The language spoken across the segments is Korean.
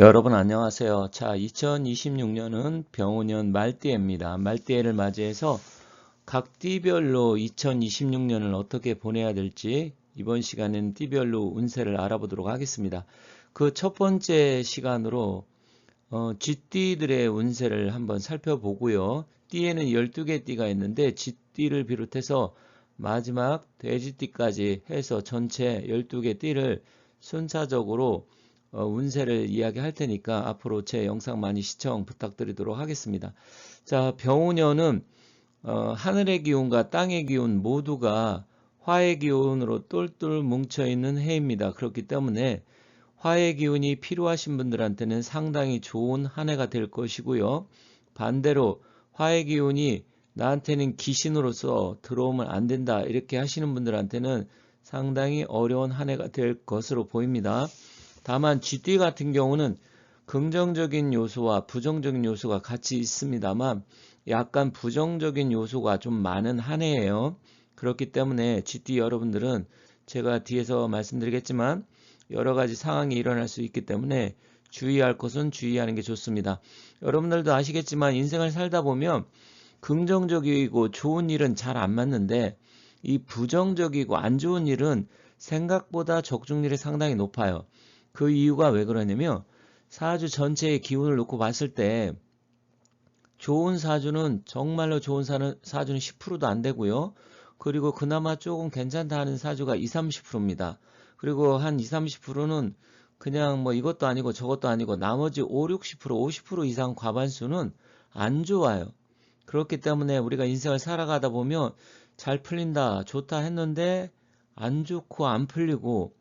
여러분 안녕하세요. 자, 2026년은 병오년 말띠입니다. 말띠해를 맞이해서 각 띠별로 2026년을 어떻게 보내야 될지 이번 시간에는 띠별로 운세를 알아보도록 하겠습니다. 그 첫 번째 시간으로 어, 쥐띠들의 운세를 한번 살펴보고요. 띠에는 12개 띠가 있는데 쥐띠를 비롯해서 마지막 돼지띠까지 해서 전체 12개 띠를 순차적으로 어, 운세를 이야기할 테니까 앞으로 제 영상 많이 시청 부탁드리도록 하겠습니다. 자, 병우년은 어, 하늘의 기운과 땅의 기운 모두가 화의 기운으로 똘똘 뭉쳐 있는 해입니다. 그렇기 때문에 화의 기운이 필요하신 분들한테는 상당히 좋은 한 해가 될 것이고요. 반대로 화의 기운이 나한테는 귀신으로서 들어오면 안 된다 이렇게 하시는 분들한테는 상당히 어려운 한 해가 될 것으로 보입니다. 다만 GT 같은 경우는 긍정적인 요소와 부정적인 요소가 같이 있습니다만 약간 부정적인 요소가 좀 많은 한 해예요. 그렇기 때문에 GT 여러분들은 제가 뒤에서 말씀드리겠지만 여러 가지 상황이 일어날 수 있기 때문에 주의할 것은 주의하는 게 좋습니다. 여러분들도 아시겠지만 인생을 살다 보면 긍정적이고 좋은 일은 잘 안 맞는데 이 부정적이고 안 좋은 일은 생각보다 적중률이 상당히 높아요. 그 이유가 왜 그러냐면 사주 전체의 기운을 놓고 봤을 때 좋은 사주는 정말로 좋은 사주는 10%도 안 되고요. 그리고 그나마 조금 괜찮다 하는 사주가 20, 30%입니다. 그리고 한 20, 30%는 그냥 뭐 이것도 아니고 저것도 아니고 나머지 5, 60%, 50% 이상 과반수는 안 좋아요. 그렇기 때문에 우리가 인생을 살아가다 보면 잘 풀린다, 좋다 했는데 안 좋고 안 풀리고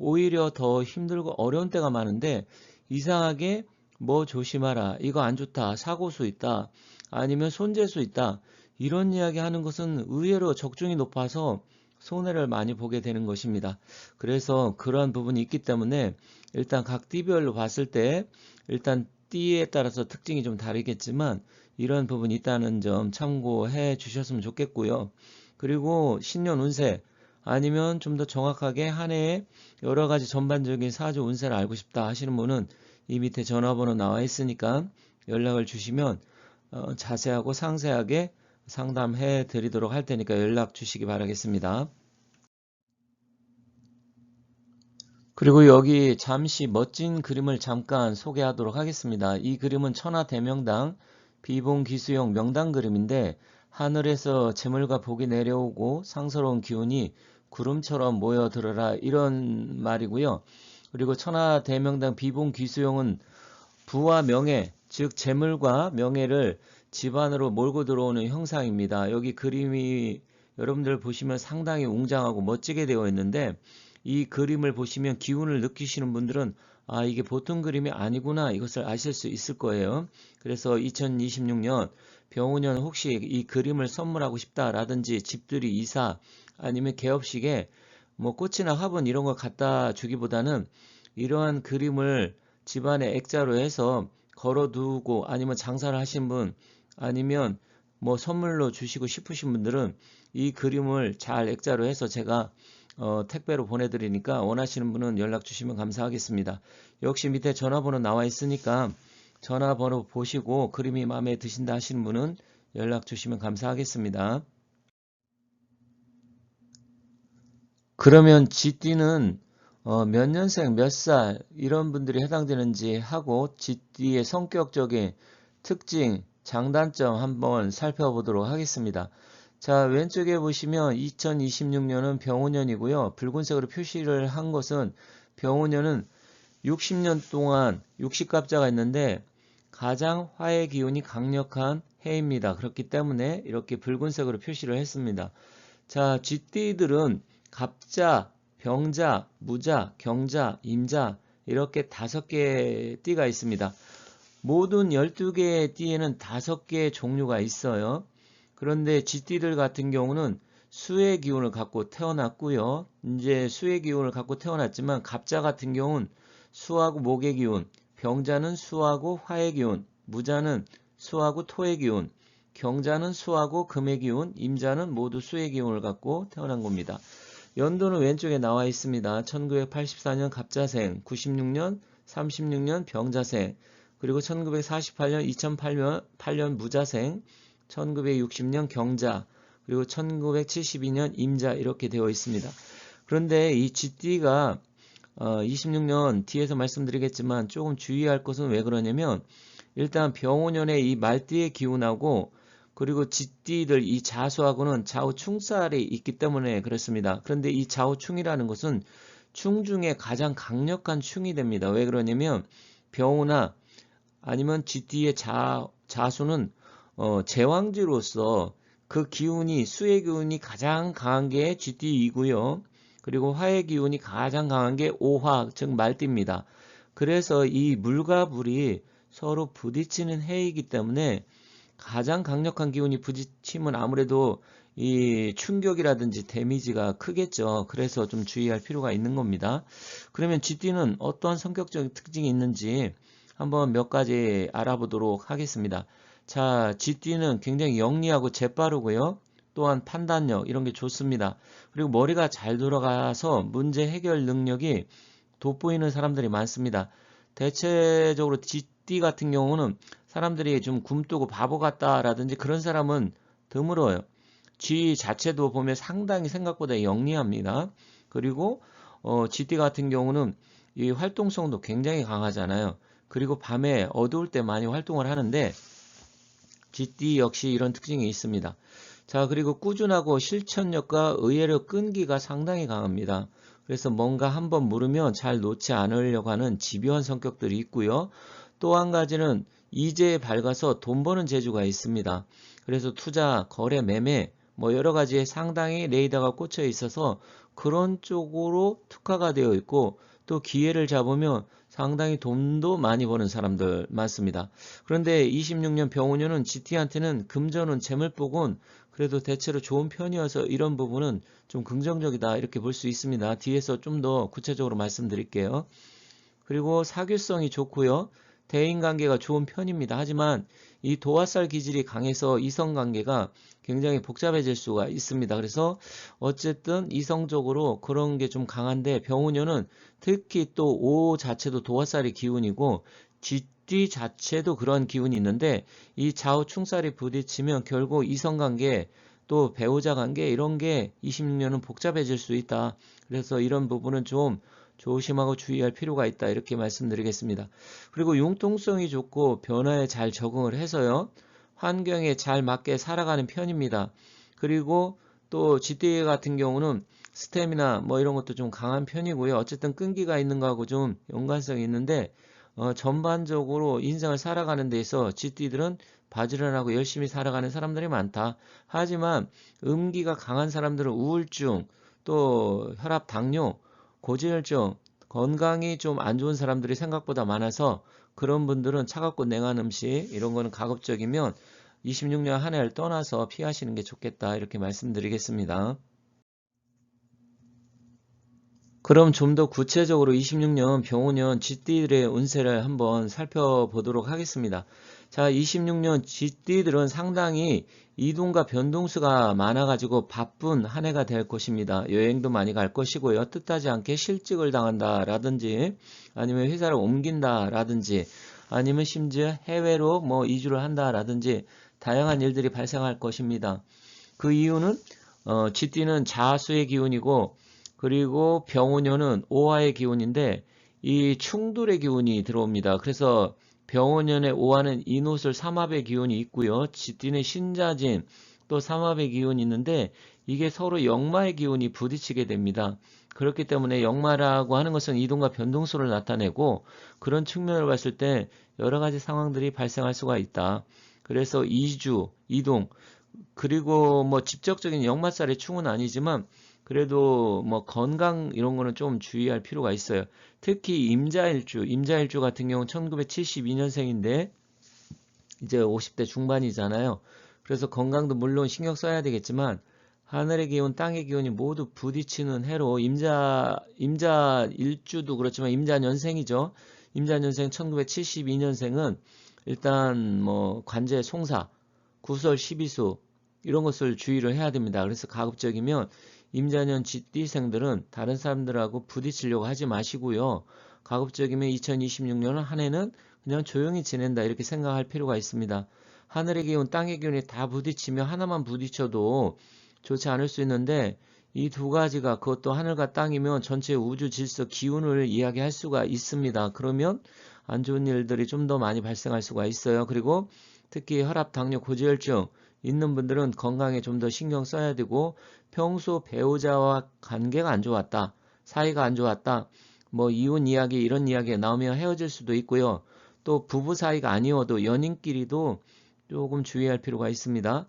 오히려 더 힘들고 어려운 때가 많은데 이상하게 뭐 조심하라 이거 안 좋다 사고수 있다 아니면 손재수 있다 이런 이야기 하는 것은 의외로 적중이 높아서 손해를 많이 보게 되는 것입니다. 그래서 그러한 부분이 있기 때문에 일단 각 띠별로 봤을 때 일단 띠에 따라서 특징이 좀 다르겠지만 이런 부분이 있다는 점 참고해 주셨으면 좋겠고요. 그리고 신년 운세 아니면 좀 더 정확하게 한 해에 여러 가지 전반적인 사주 운세를 알고 싶다 하시는 분은 이 밑에 전화번호 나와 있으니까 연락을 주시면 어, 자세하고 상세하게 상담해 드리도록 할 테니까 연락 주시기 바라겠습니다. 그리고 여기 잠시 멋진 그림을 잠깐 소개하도록 하겠습니다. 이 그림은 천하 대명당 비봉 기수용 명당 그림인데 하늘에서 재물과 복이 내려오고 상서로운 기운이 구름처럼 모여들어라 이런 말이고요. 그리고 천하 대명당 비봉 귀수용은 부와 명예, 즉 재물과 명예를 집안으로 몰고 들어오는 형상입니다. 여기 그림이 여러분들 보시면 상당히 웅장하고 멋지게 되어 있는데 이 그림을 보시면 기운을 느끼시는 분들은 아 이게 보통 그림이 아니구나 이것을 아실 수 있을 거예요. 그래서 2026년 병우년 혹시 이 그림을 선물하고 싶다라든지 집들이 이사 아니면 개업식에 뭐 꽃이나 화분 이런 걸 갖다 주기보다는 이러한 그림을 집안에 액자로 해서 걸어두고 아니면 장사를 하신 분 아니면 뭐 선물로 주시고 싶으신 분들은 이 그림을 잘 액자로 해서 제가 어, 택배로 보내드리니까 원하시는 분은 연락 주시면 감사하겠습니다. 역시 밑에 전화번호 나와 있으니까 전화번호 보시고 그림이 마음에 드신다 하시는 분은 연락 주시면 감사하겠습니다. 그러면 GT는 어, 몇 년생, 몇 살 이런 분들이 해당되는지 하고 GT의 성격적인 특징, 장단점 한번 살펴보도록 하겠습니다. 자 왼쪽에 보시면 2026년은 병호년이고요. 붉은색으로 표시를 한 것은 병호년은 60년 동안 60갑자가 있는데 가장 화의 기운이 강력한 해입니다. 그렇기 때문에 이렇게 붉은색으로 표시를 했습니다. 자, 쥐띠들은 갑자, 병자, 무자, 경자, 임자 이렇게 다섯 개의 띠가 있습니다. 모든 12개의 띠에는 다섯 개의 종류가 있어요. 그런데 쥐띠들 같은 경우는 수의 기운을 갖고 태어났고요. 이제 수의 기운을 갖고 태어났지만 갑자 같은 경우는 수하고 목의 기운, 병자는 수하고 화의 기운, 무자는 수하고 토의 기운, 경자는 수하고 금의 기운, 임자는 모두 수의 기운을 갖고 태어난 겁니다. 연도는 왼쪽에 나와 있습니다. 1984년 갑자생, 96년 36년 병자생, 그리고 1948년, 2008년 8년 무자생, 1960년 경자, 그리고 1972년 임자 이렇게 되어 있습니다. 그런데 이 GT가 어, 26년 뒤에서 말씀드리겠지만 조금 주의할 것은 왜 그러냐면 일단 병원년의 이 말띠의 기운하고 그리고 쥐띠들 이 자수하고는 좌우 충살이 있기 때문에 그렇습니다. 그런데 이 좌우 충이라는 것은 충 중에 가장 강력한 충이 됩니다. 왜 그러냐면 병우나 아니면 쥐띠의 자, 자수는 어, 제왕지로서 그 기운이 수의 기운이 가장 강한 게 쥐띠이고요. 그리고 화의 기운이 가장 강한 게 오화 즉 말띠입니다. 그래서 이 물과 불이 서로 부딪히는 해이기 때문에 가장 강력한 기운이 부딪히면 아무래도 이 충격이라든지 데미지가 크겠죠. 그래서 좀 주의할 필요가 있는 겁니다. 그러면 쥐띠는 어떠한 성격적 특징이 있는지 한번 몇 가지 알아보도록 하겠습니다. 자, 쥐띠는 굉장히 영리하고 재빠르고요. 또한 판단력 이런 게 좋습니다. 그리고 머리가 잘 돌아가서 문제 해결 능력이 돋보이는 사람들이 많습니다. 대체적으로 쥐띠 같은 경우는 사람들이 좀 굼뜨고 바보 같다라든지 그런 사람은 드물어요. 쥐 자체도 보면 상당히 생각보다 영리합니다. 그리고 어, 쥐띠 같은 경우는 이 활동성도 굉장히 강하잖아요. 그리고 밤에 어두울 때 많이 활동을 하는데 쥐띠 역시 이런 특징이 있습니다. 자 그리고 꾸준하고 실천력과 의외로 끈기가 상당히 강합니다. 그래서 뭔가 한번 물으면 잘 놓지 않으려고 하는 집요한 성격들이 있고요. 또 한 가지는 이제에 밝아서 돈 버는 재주가 있습니다. 그래서 투자, 거래, 매매 뭐 여러 가지에 상당히 레이더가 꽂혀 있어서 그런 쪽으로 특화가 되어 있고 또 기회를 잡으면 상당히 돈도 많이 버는 사람들 많습니다. 그런데 26년 병원년은 GT한테는 금전은 재물복은 그래도 대체로 좋은 편이어서 이런 부분은 좀 긍정적이다 이렇게 볼 수 있습니다. 뒤에서 좀 더 구체적으로 말씀드릴게요. 그리고 사교성이 좋고요. 대인관계가 좋은 편입니다. 하지만 이 도화살 기질이 강해서 이성관계가 굉장히 복잡해질 수가 있습니다. 그래서 어쨌든 이성적으로 그런 게 좀 강한데 병우녀는 특히 또 오 자체도 도화살이 기운이고 쥐띠 자체도 그런 기운이 있는데 이 좌우 충살이 부딪히면 결국 이성관계 또 배우자 관계 이런 게 26년은 복잡해질 수 있다. 그래서 이런 부분은 좀 조심하고 주의할 필요가 있다 이렇게 말씀드리겠습니다. 그리고 융통성이 좋고 변화에 잘 적응을 해서요. 환경에 잘 맞게 살아가는 편입니다. 그리고 또 GT 같은 경우는 스템이나 뭐 이런 것도 좀 강한 편이고요. 어쨌든 끈기가 있는 거하고 좀 연관성이 있는데 어, 전반적으로 인생을 살아가는 데서 GT들은 바지런하고 열심히 살아가는 사람들이 많다. 하지만 음기가 강한 사람들은 우울증, 또 혈압, 당뇨, 고지혈증, 건강이 좀 안 좋은 사람들이 생각보다 많아서 그런 분들은 차갑고 냉한 음식 이런 거는 가급적이면 26년 한 해를 떠나서 피하시는 게 좋겠다 이렇게 말씀드리겠습니다. 그럼 좀 더 구체적으로 26년 병호년 쥐띠들의 운세를 한번 살펴보도록 하겠습니다. 자, 26년 쥐띠들은 상당히 이동과 변동수가 많아가지고 바쁜 한 해가 될 것입니다. 여행도 많이 갈 것이고요. 뜻하지 않게 실직을 당한다라든지 아니면 회사를 옮긴다라든지 아니면 심지어 해외로 뭐 이주를 한다라든지 다양한 일들이 발생할 것입니다. 그 이유는 어, 쥐띠는 자수의 기운이고 그리고 병원년은 오화의 기운인데 이 충돌의 기운이 들어옵니다. 그래서 병원년의 오화는 인옷을 삼합의 기운이 있고요. 지띠는 신자진 또 삼합의 기운이 있는데 이게 서로 역마의 기운이 부딪히게 됩니다. 그렇기 때문에 역마라고 하는 것은 이동과 변동수를 나타내고 그런 측면을 봤을 때 여러 가지 상황들이 발생할 수가 있다. 그래서 이주, 이동, 그리고 뭐 직접적인 역마살의 충은 아니지만 그래도 뭐 건강 이런 거는 좀 주의할 필요가 있어요. 특히 임자일주, 임자일주 같은 경우는 1972년생인데 이제 50대 중반이잖아요. 그래서 건강도 물론 신경 써야 되겠지만 하늘의 기운, 땅의 기운이 모두 부딪히는 해로 임자 임자 일주도 그렇지만 임자 년생이죠. 임자 년생 1972년생은 일단 뭐 관제 송사, 구설 12수 이런 것을 주의를 해야 됩니다. 그래서 가급적이면 임자년 쥐띠생들은 다른 사람들하고 부딪히려고 하지 마시고요. 가급적이면 2026년 한 해는 그냥 조용히 지낸다 이렇게 생각할 필요가 있습니다. 하늘의 기운, 땅의 기운이 다 부딪히며 하나만 부딪혀도 좋지 않을 수 있는데 이 두 가지가 그것도 하늘과 땅이면 전체 우주 질서 기운을 이야기할 수가 있습니다. 그러면 안 좋은 일들이 좀 더 많이 발생할 수가 있어요. 그리고 특히 혈압, 당뇨, 고지혈증 있는 분들은 건강에 좀 더 신경 써야 되고 평소 배우자와 관계가 안 좋았다. 사이가 안 좋았다. 뭐 이혼 이야기 이런 이야기가 나오면 헤어질 수도 있고요. 또 부부 사이가 아니어도 연인끼리도 조금 주의할 필요가 있습니다.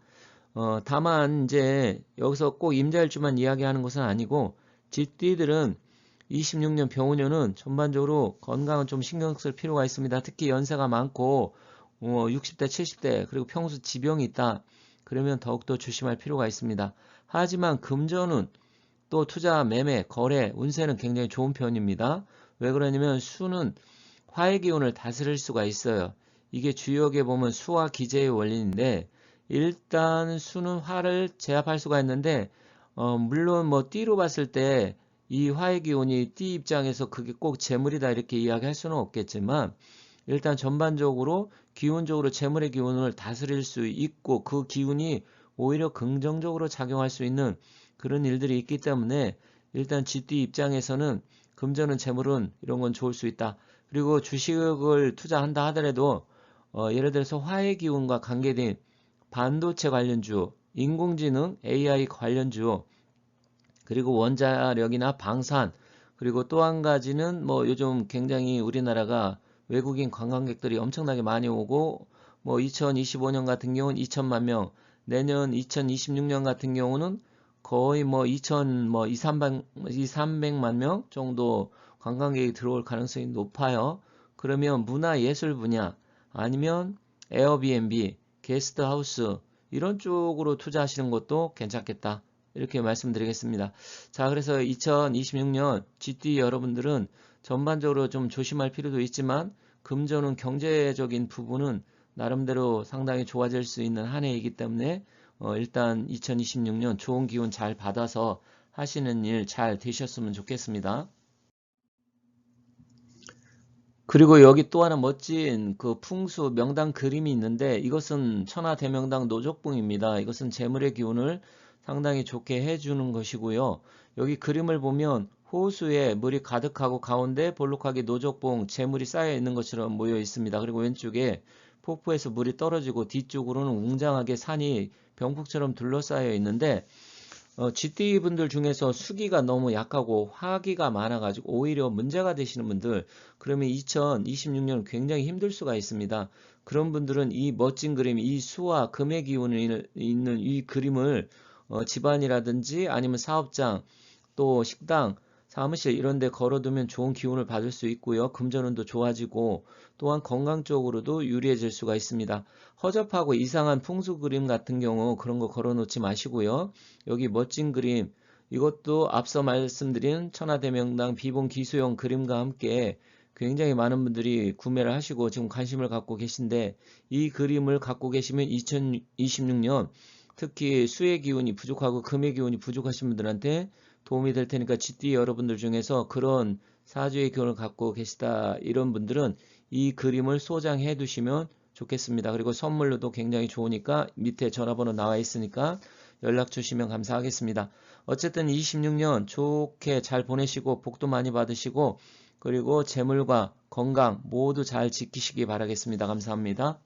어, 다만 이제 여기서 꼭 임자일주만 이야기하는 것은 아니고 쥐띠들은 26년 병우년은 전반적으로 건강은 좀 신경 쓸 필요가 있습니다. 특히 연세가 많고 어, 60대, 70대 그리고 평소 지병이 있다. 그러면 더욱더 조심할 필요가 있습니다. 하지만 금전은 또 투자, 매매, 거래, 운세는 굉장히 좋은 편입니다. 왜 그러냐면 수는 화의 기운을 다스릴 수가 있어요. 이게 주역에 보면 수와 기재의 원리인데 일단 수는 화를 제압할 수가 있는데 어, 물론 뭐 띠로 봤을 때 이 화의 기운이 띠 입장에서 그게 꼭 재물이다 이렇게 이야기할 수는 없겠지만 일단 전반적으로 기운적으로 재물의 기운을 다스릴 수 있고 그 기운이 오히려 긍정적으로 작용할 수 있는 그런 일들이 있기 때문에 일단 쥐띠 입장에서는 금전은 재물은 이런 건 좋을 수 있다. 그리고 주식을 투자한다 하더라도 어, 예를 들어서 화의 기운과 관계된 반도체 관련주, 인공지능, AI 관련주, 그리고 원자력이나 방산, 그리고 또 한 가지는 뭐 요즘 굉장히 우리나라가 외국인 관광객들이 엄청나게 많이 오고 뭐 2025년 같은 경우는 2천만 명, 내년 2026년 같은 경우는 거의 뭐 2천 뭐 2, 300, 2, 300만 명 정도 관광객이 들어올 가능성이 높아요. 그러면 문화 예술 분야 아니면 에어비앤비, 게스트하우스 이런 쪽으로 투자하시는 것도 괜찮겠다. 이렇게 말씀드리겠습니다. 자, 그래서 2026년 GT 여러분들은 전반적으로 좀 조심할 필요도 있지만 금전은 경제적인 부분은 나름대로 상당히 좋아질 수 있는 한 해이기 때문에 어, 일단 2026년 좋은 기운 잘 받아서 하시는 일 잘 되셨으면 좋겠습니다. 그리고 여기 또 하나 멋진 그 풍수 명당 그림이 있는데 이것은 천하 대명당 노족봉입니다. 이것은 재물의 기운을 상당히 좋게 해주는 것이고요. 여기 그림을 보면 호수에 물이 가득하고 가운데 볼록하게 노족봉 재물이 쌓여 있는 것처럼 모여 있습니다. 그리고 왼쪽에 폭포에서 물이 떨어지고 뒤쪽으로는 웅장하게 산이 병풍처럼 둘러싸여 있는데 어, GT 분들 중에서 수기가 너무 약하고 화기가 많아가지고 오히려 문제가 되시는 분들 그러면 2026년 굉장히 힘들 수가 있습니다. 그런 분들은 이 멋진 그림, 이 수와 금의 기운이 있는 이 그림을 어, 집안이라든지 아니면 사업장 또 식당 사무실 이런 데 걸어두면 좋은 기운을 받을 수 있고요. 금전운도 좋아지고 또한 건강 적으로도 유리해질 수가 있습니다. 허접하고 이상한 풍수 그림 같은 경우 그런 거 걸어놓지 마시고요. 여기 멋진 그림 이것도 앞서 말씀드린 천하대명당 비봉 기수용 그림과 함께 굉장히 많은 분들이 구매를 하시고 지금 관심을 갖고 계신데 이 그림을 갖고 계시면 2026년 특히 수의 기운이 부족하고 금의 기운이 부족하신 분들한테 도움이 될 테니까 GT 여러분들 중에서 그런 사주의 기운을 갖고 계시다 이런 분들은 이 그림을 소장해 두시면 좋겠습니다. 그리고 선물로도 굉장히 좋으니까 밑에 전화번호 나와 있으니까 연락 주시면 감사하겠습니다. 어쨌든 26년 좋게 잘 보내시고 복도 많이 받으시고 그리고 재물과 건강 모두 잘 지키시기 바라겠습니다. 감사합니다.